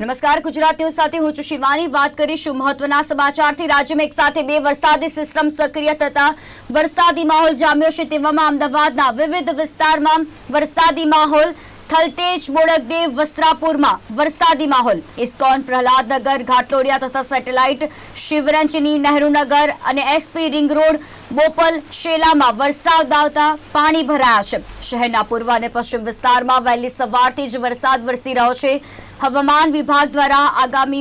નમસ્કાર ગુજરાતીઓ સાથે હું છું શિવાની. વાત કરીશું મહત્વના સમાચારથી. રાજ્યમાં એક સાથે બે વરસાદી સિસ્ટમ સક્રિય થતા વરસાદી માહોલ જામ્યો છે તેવામાં અમદાવાદના વિવિધ વિસ્તારમાં વરસાદી માહોલ. થલતેજ, બોડકદેવ, વસ્ત્રાપુરમાં વરસાદી માહોલ. ઇસ્કોન, પ્રહલાદનગર ઘાટલોડિયા તથા સેટેલાઇટ, શિવરંજની, નહેરુનગર અને એસપી રિંગ રોડ, બોપલ શેલામાં વરસાદ આવતા પાણી ભરાયા છે. શહેરના પૂર્વ અને પશ્ચિમ વિસ્તારમાં વહેલી સવારથી જ વરસાદ વરસી રહ્યો છે. હવામાન વિભાગ દ્વારા આગામી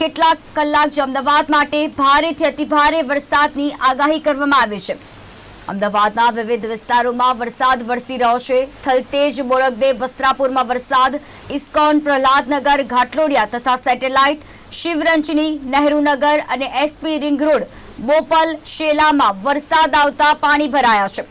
કેટલાક કલાક જ અમદાવાદ માટે ભારેથી અતિભારે વરસાદની આગાહી કરવામાં આવી છે. અમદાવાદના વિવિધ વિસ્તારોમાં વરસાદ વરસી રહ્યો છે. થલતેજ બોરગદેવ વસ્ત્રાપુરમાં વરસાદ, ઇસ્કોન, પ્રહલાદનગર, ઘાટલોડિયા તથા સેટેલાઇટ, શિવરંજની, નહેરુનગર અને એસપી રિંગ રોડ, બોપલ શેલામાં વરસાદ આવતા પાણી ભરાયા છે.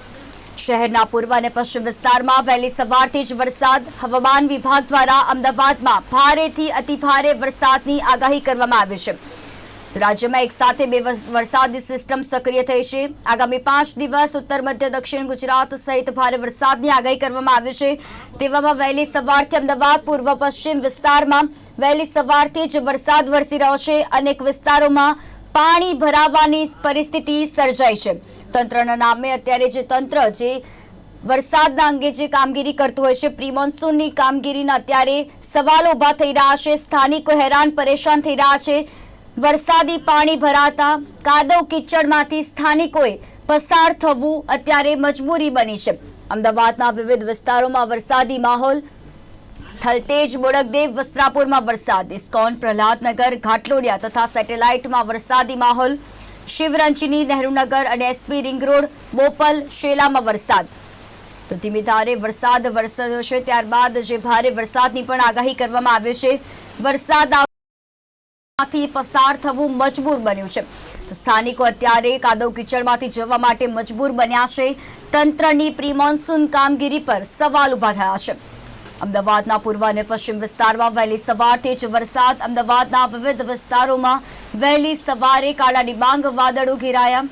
શહેરના પૂર્વ અને પશ્ચિમ વિસ્તારમાં વહેલી સવારથી જ વરસાદ હવામાન વિભાગ દ્વારા અમદાવાદમાં ભારેથી અતિભારે વરસાદની આગાહી કરવામાં આવી છે. રાજ્યમાં એક સાથે બે વસ- વરસાદી સિસ્ટમ સક્રિય થઈ છે. આગામી પાંચ દિવસ ઉત્તર, મધ્ય, દક્ષિણ ગુજરાત સહિત ભારે વરસાદની આગાહી કરવામાં આવી છે. તેવામાં વહેલી સવારથી અમદાવાદ, પૂર્વ, પશ્ચિમ વિસ્તારમાં વહેલી સવારથી જ વરસાદ વરસી રહ્યો છે. અનેક વિસ્તારોમાં પાણી ભરાવાની પરિસ્થિતિ સર્જાઈ છે. તંત્રના નામે અત્યારે જે તંત્ર, જે વરસાદના અંગે જે કામગીરી કરતું હોય છે પ્રી મોન્સૂનની કામગીરીના અત્યારે સવાલો ઊભા થઈ રહ્યા છે, સ્થાનિકો હેરાન પરેશાન થઈ રહ્યા છે. વરસાદી પાણી ભરાતા કાદવ કિચડમાંથી સ્થાનિકોએ પસાર થવું અત્યારે મજબૂરી બની છે. અમદાવાદના વિવિધ વિસ્તારોમાં વરસાદી માહોલ. થલતેજ બોડકદેવ વસ્ત્રાપુરમાં વરસાદ. ઇસ્કોન, પ્રહલાદનગર, ઘાટલોડિયા તથા સેટેલાઇટમાં વરસાદી માહોલ. શિવરંજની નહેરુનગર અને એસપી રિંગ રોડ બોપલ, શેલામાં વરસાદ. તો ધીમી ધારે વરસાદ વરસ્યો છે, ત્યારબાદ જે ભારે વરસાદની પણ આગાહી કરવામાં આવી છે, વરસાદમાંથી પસાર થવું મજબૂર બન્યું છે. તો સ્થાનિકો અત્યારે કાદવ કિચડમાંથી જવા માટે મજબૂર બન્યા છે. તંત્રની પ્રી મોન્સૂન કામગીરી પર સવાલ ઊભા થયા છે. અમદાવાદના પૂર્વ અને પશ્ચિમ વિસ્તારમાં વહેલી સવારથી જ વરસાદ. અમદાવાદના વિવિધ વિસ્તારોમાં વહેલી સવારે કાળા ડિબાંગ વાદળો ઘેરાયા.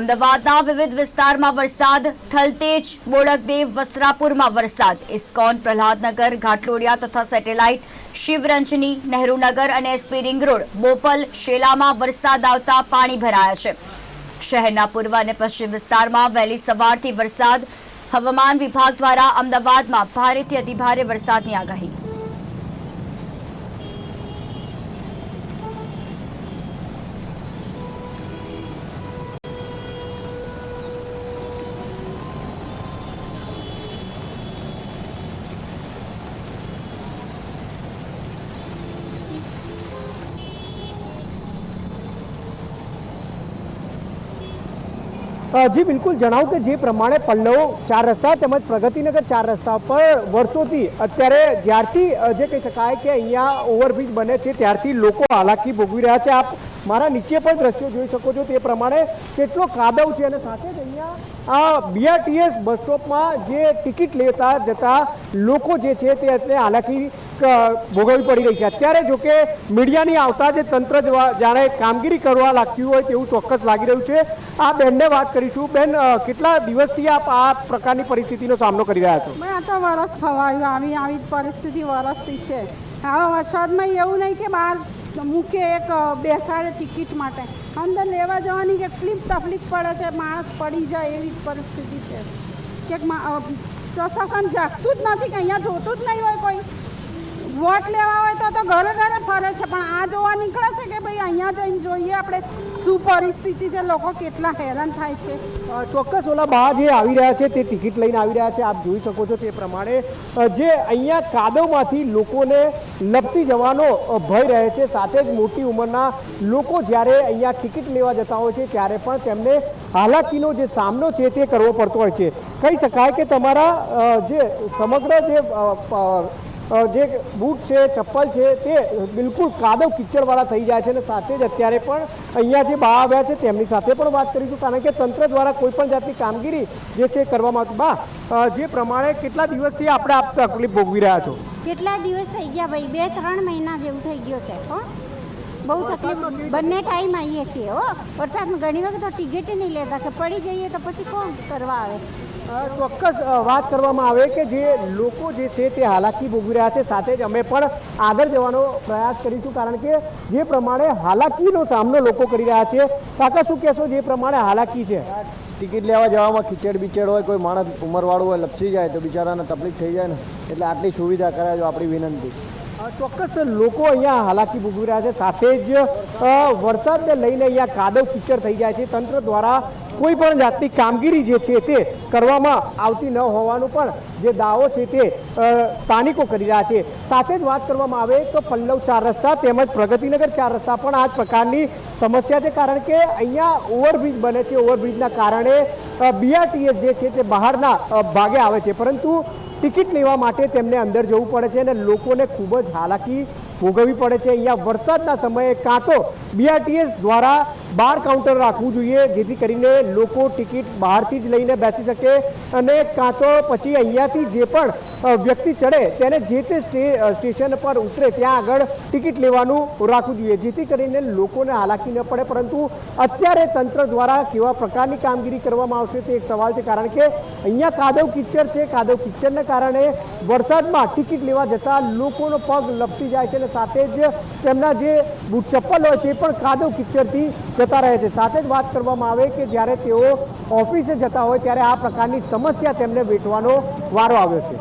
અમદાવાદના વિવિધ વિસ્તારમાં વરસાદ, થલતેજ, બોડકદેવ, વસ્ત્રાપુરમાં વરસાદ. ઇસ્કોન, પ્રહલાદનગર, ઘાટલોડિયા તથા સેટેલાઇટ, શિવરંજની, નહેરુનગર અને એસપી રિંગ રોડ, બોપલ, શેલામાં વરસાદ આવતા પાણી ભરાયા છે. શહેરના પૂર્વ અને પશ્ચિમ વિસ્તારમાં વહેલી સવારથી વરસાદ હવામાન વિભાગ દ્વારા અમદાવાદમાં ભારેથી અતિભારે વરસાદની આગાહી. જી, બિલકુલ. જણાવું કે જે પ્રમાણે પલ્લવ ચાર રસ્તા તેમજ પ્રગતિનગર ચાર રસ્તા પર વર્ષોથી અત્યારે જ્યારથી જે કહી શકાય કે અહીંયા ઓવરબ્રિજ બને છે, ત્યારથી લોકો હાલાકી ભોગવી રહ્યા છે. આપ મારા નીચે પણ દ્રશ્યો જોઈ શકો છો તે પ્રમાણે કેટલો કાદવ છે અને સાથે જ અહીંયા આ બીઆરટીએસ બસ સ્ટોપમાં જે ટિકિટ લેતા જતા લોકો જે છે તે અત્યારે હાલાકી ભોગવવી પડી રહી છે. અત્યારે જો કે મીડિયાની આવતા જે તંત્ર જાણે કામગીરી કરવા લાગ્યું હોય તેવું ચોક્કસ લાગી રહ્યું છે. આ બેનને વાત કરીશું. બેન કેટલા દિવસથી આપ આ પ્રકારની પરિસ્થિતિનો સામનો કરી રહ્યા છો? મેં તો વરસ થવાયું. આવી આવી પરિસ્થિતિ વરસથી છે. હવે વરસાદમાં એવું નહીં કે બહાર મૂકે એક બેસાડે ટિકિટ માટે. અંદર લેવા જવાની કેટલી તકલીફ પડે છે. માણસ પડી જાય એવી પરિસ્થિતિ છે. કે પ્રશાસન જાગતું જ નથી કે અહીંયા જોતું જ નહીં હોય કોઈ. વોટ લેવા હોય તો તો ઘરે ઘરે ફરે છે, પણ આ જોવા નીકળે છે કે ભાઈ અહીંયા જઈને જોઈએ આપણે શું પરિસ્થિતિ છે, લોકો કેટલા હેરાન થાય છે. ચોક્કસ ઓલા બા જે આવી રહ્યા છે, તે ટિકિટ લઈને આવી રહ્યા છે, આપ જોઈ શકો છો તે પ્રમાણે. જે અહીંયા કાદવમાંથી લોકોને લપસી જવાનો ભય રહે છે, સાથે જ મોટી ઉંમરના લોકો જ્યારે અહીંયા ટિકિટ લેવા જતા હોય છે, ત્યારે પણ તેમને હાલાકીનો જે સામનો છે, તે કરવો પડતો હોય છે. કહી શકાય કે તમારા જે સમગ્ર જે જે બૂટ છે ચપ્પલ છે તે બિલકુલ કાદવ કિચડવાળા થઈ જાય છે અને સાથે જ અત્યારે પણ અહીંયા જે બા આવ્યા છે તેમની સાથે પણ વાત કરીશું. કારણ કે તંત્ર દ્વારા કોઈ પણ જાતની કામગીરી જે છે કરવામાં આવતી. બા જે પ્રમાણે કેટલા દિવસથી આપણે આપ તકલીફ ભોગવી રહ્યા છો? કેટલા દિવસ થઈ ગયા ભાઈ? બે ત્રણ મહિના જેવું થઈ ગયો છે બહુ તકલીફ. બંને ટાઈમ આવીએ છીએ હો. વરસાદમાં ઘણી વખત તો ટિકિટ નહીં લેતા કે પડી જઈએ તો પછી કોણ કરવા આવે? ચોક્કસ વાત કરવામાં આવે કે જે લોકો જે છે તે હાલાકી ભોગવી રહ્યા છે. સાથે જ અમે પણ આગળ જવાનો પ્રયાસ કરીશું કારણ કે જે પ્રમાણે હાલાકીનો સામનો લોકો કરી રહ્યા છે. કાકા શું કહેશો જે પ્રમાણે હાલાકી છે? ટિકિટ લેવા જવામાં ખીચડ બિચડ હોય કોઈ માણસ ઉંમરવાળું હોય લપસી જાય તો બિચારાને તકલીફ થઈ જાય ને. એટલે આટલી સુવિધા કરાવજો આપણી વિનંતી. ચોક્કસ લોકો અહીંયા હાલાકી ભોગવી રહ્યા છે. સાથે જ વરસાદને લઈને અહીંયા કાદવ કિચડ થઈ જાય છે. તંત્ર દ્વારા કોઈ પણ જાતની કામગીરી જે છે તે કરવામાં આવતી ન હોવાનું પણ જે દાવો છે તે સ્થાનિકો કરી રહ્યા છે. સાથે જ વાત કરવામાં આવે તો પલ્લવ ચાર રસ્તા તેમજ પ્રગતિનગર ચાર રસ્તા પણ આ જ પ્રકારની સમસ્યા છે. કારણ કે અહીંયા ઓવરબ્રિજ બને છે. ઓવરબ્રિજના કારણે બીઆરટીએસ જે છે તે બહારના ભાગે આવે છે. પરંતુ ટિકિટ લેવા માટે તેમને અંદર જવું પડે છે અને લોકોને ખૂબ જ હાલાકી ભોગવવી પડે છે. અહીંયા વરસાદના સમયે કાં તો બીઆરટીએસ દ્વારા બાર કાઉન્ટર રાખવું જોઈએ, જેથી કરીને લોકો ટિકિટ બહારથી જ લઈને બેસી શકે અને કાં તો પછી અહીંયાથી જે પણ વ્યક્તિ ચડે તેને જે તે સ્ટે- સ્ટેશન પર ઉતરે ત્યાં આગળ ટિકિટ લેવાનું રાખવું જોઈએ. જેથી કરીને લોકોને હાલાકી ન પડે, પરંતુ અત્યારે તંત્ર દ્વારા કેવા પ્રકારની કામગીરી કરવામાં આવશે તે એક સવાલ છે. કારણ કે અહીંયા કાદવ કિચ્ચર છે. કાદવ કિચ્ચરને કારણે વરસાદમાં ટિકિટ લેવા જતા લોકોનો પગ લપસી જાય છે અને સાથે જ તેમના જે બૂટ ચપ્પલ હોય છે પણ કાદવ કિચડથી જતા રહે છે. સાથે જ વાત કરવામાં આવે કે જ્યારે તેઓ ઓફિસે જતા હોય ત્યારે આ પ્રકારની સમસ્યા તેમને વેઠવાનો વારો આવ્યો છે.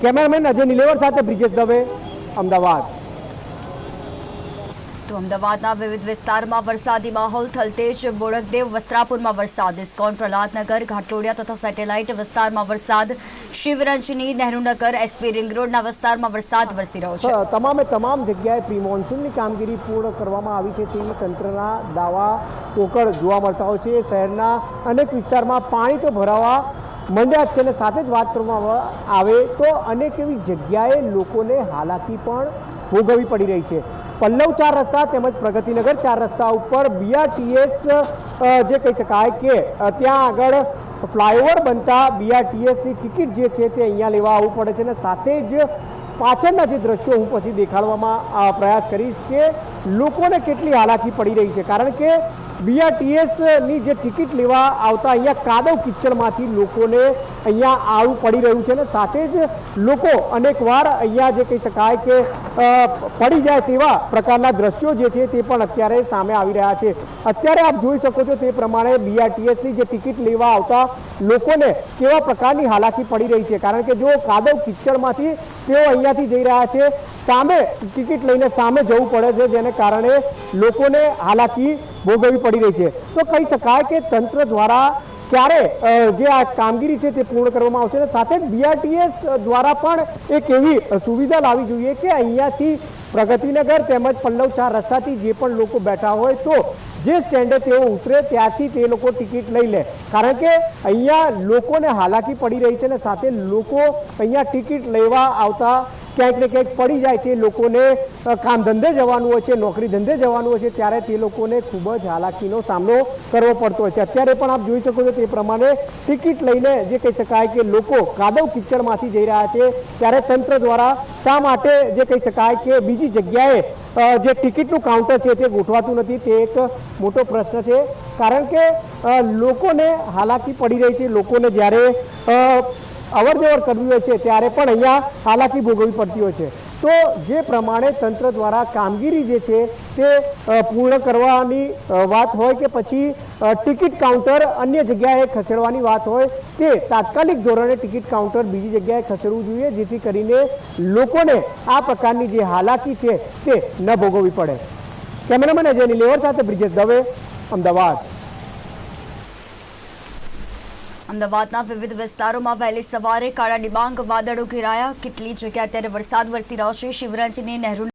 કેમેરામેન અજય નિલેવર સાથે બ્રિજેશ દવે. અમદાવાદ. તો અમદાવાદના વિવિધ વિસ્તારમાં વરસાદી માહોલ થલતેજ બોડકદેવ વસ્ત્રાપુરમાં વરસાદ ઇસ્કોન પ્રહલાદનગર ઘાટલોડિયા તથા સેટેલાઇટ વિસ્તારમાં વરસાદ શિવરંજની નહેરુનગર એસપી રિંગ રોડના વિસ્તારમાં વરસાદ વરસી રહ્યો છે. તમામે તમામ જગ્યાએ પ્રી મોન્સૂનની કામગીરી પૂર્ણ કરવામાં આવી છે તેવી તંત્રના દાવા પોકળ જોવા મળતા હોય છે. શહેરના અનેક વિસ્તારમાં પાણી તો ભરાવા મંડ્યા છે અને સાથે જ વાત કરવામાં આવે તો અનેક એવી જગ્યાએ લોકોને હાલાકી પણ ભોગવવી પડી રહી છે. પલ્લવ ચાર રસ્તા તેમજ પ્રગતિનગર ચાર રસ્તા ઉપર બીઆરટીએસ જે કહી શકાય કે ત્યાં આગળ ફ્લાયઓવર બનતા બીઆરટીએસની ટિકિટ જે છે તે અહીંયા લેવા આવવું પડે છે અને સાથે જ પાછળના જે દ્રશ્યો હું પછી દેખાડવામાં પ્રયાસ કરીશ કે લોકોને કેટલી હાલાકી પડી રહી છે. કારણ કે બીઆરટીએસની જે ટિકિટ લેવા આવતા અહીંયા કાદવ કિચડમાંથી લોકોને અહીંયા આવવું પડી રહ્યું છે અને સાથે જ લોકો અનેકવાર અહીંયા જે કહી શકાય કે પડી જાય તેવા પ્રકારના દ્રશ્યો જે છે તે પણ અત્યારે સામે આવી રહ્યા છે. અત્યારે આપ જોઈ શકો છો તે પ્રમાણે બીઆરટીએસની જે ટિકિટ લેવા આવતા લોકોને કેવા પ્રકારની હાલાકી પડી રહી છે. કારણ કે જો કાદવ કિચડમાંથી તેઓ અહીંયાથી જઈ રહ્યા છે, સામે ટિકિટ લઈને સામે જવું પડે છે, જેને કારણે લોકોને હાલાકી ભોગવવી પડી રહી છે. તો કહી શકાય કે તંત્ર દ્વારા ક્યારે જે આ કામગીરી છે તે પૂર્ણ કરવામાં આવશે અને સાથે બીઆરટીએસ દ્વારા પણ એક એવી સુવિધા લાવવી જોઈએ કે અહીંયાથી પ્રગતિનગર તેમજ પલ્લવ ચાર રસ્તાથી જે પણ લોકો બેઠા હોય તો જે સ્ટેન્ડે તેઓ ઉતરે ત્યાંથી તે લોકો ટિકિટ લઈ લે. કારણ કે અહીંયા લોકોને હાલાકી પડી રહી છે અને સાથે લોકો અહીંયા ટિકિટ લેવા આવતા ક્યાંક ને ક્યાંક પડી જાય છે. લોકોને કામ ધંધે જવાનું હોય છે, નોકરી ધંધે જવાનું હોય છે, ત્યારે તે લોકોને ખૂબ જ હાલાકીનો સામનો કરવો પડતો હોય છે. અત્યારે પણ આપ જોઈ શકો છો તે પ્રમાણે ટિકિટ લઈને જે કહી શકાય કે લોકો કાદવ કિચડમાંથી જઈ રહ્યા છે. ત્યારે તંત્ર દ્વારા શા માટે જે કહી શકાય કે બીજી જગ્યાએ જે ટિકિટનું કાઉન્ટર છે તે ગોઠવાતું નથી તે એક મોટો પ્રશ્ન છે. કારણ કે લોકોને હાલાકી પડી રહી છે. લોકોને જ્યારે અવર જવર કરવી હોય છે, ત્યારે પણ અહીંયા હાલાકી ભોગવવી પડતી હોય છે. તો જે પ્રમાણે તંત્ર દ્વારા કામગીરી જે છે, તે પૂર્ણ કરવાની વાત હોય કે પછી ટિકિટ કાઉન્ટર અન્ય જગ્યાએ ખસેડવાની વાત હોય, તે તાત્કાલિક ધોરણે ટિકિટ કાઉન્ટર બીજી જગ્યાએ ખસેડવું જોઈએ, જેથી કરીને લોકોને આ પ્રકારની જે હાલાકી છે, તે ન ભોગવવી પડે. કેમેરામેન અજય લેવર સાથે બ્રિજેશ દવે, અમદાવાદ. અમદાવાદના વિવિધ વિસ્તારોમાં વહેલી સવારે કાળા ડિબાંગ વાદળો ઘેરાયા. કેટલી જગ્યાએ અત્યારે વરસાદ વરસી રહ્યો છે. શિવરાજની નહેરુ